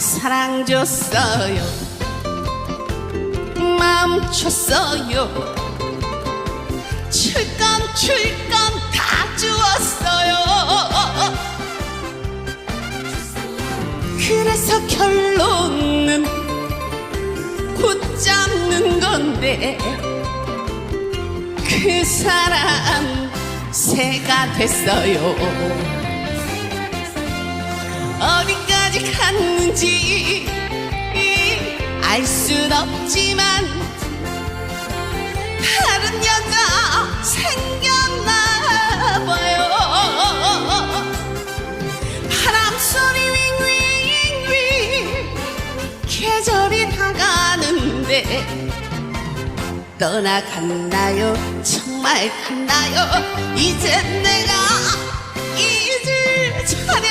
사랑 줬어요. 멈췄어요. 칠건 칠건 다 주었어요. 그래서 결론은 붙잡는 건데 그 사람 새가 됐어요 갔는지 알 순 없지만 다른 여자 생겼나 봐요. 바람 소리 윙윙윙 계절이 다가는데 떠나갔나요? 정말 갔나요? 이제 내가 잊을 차례인가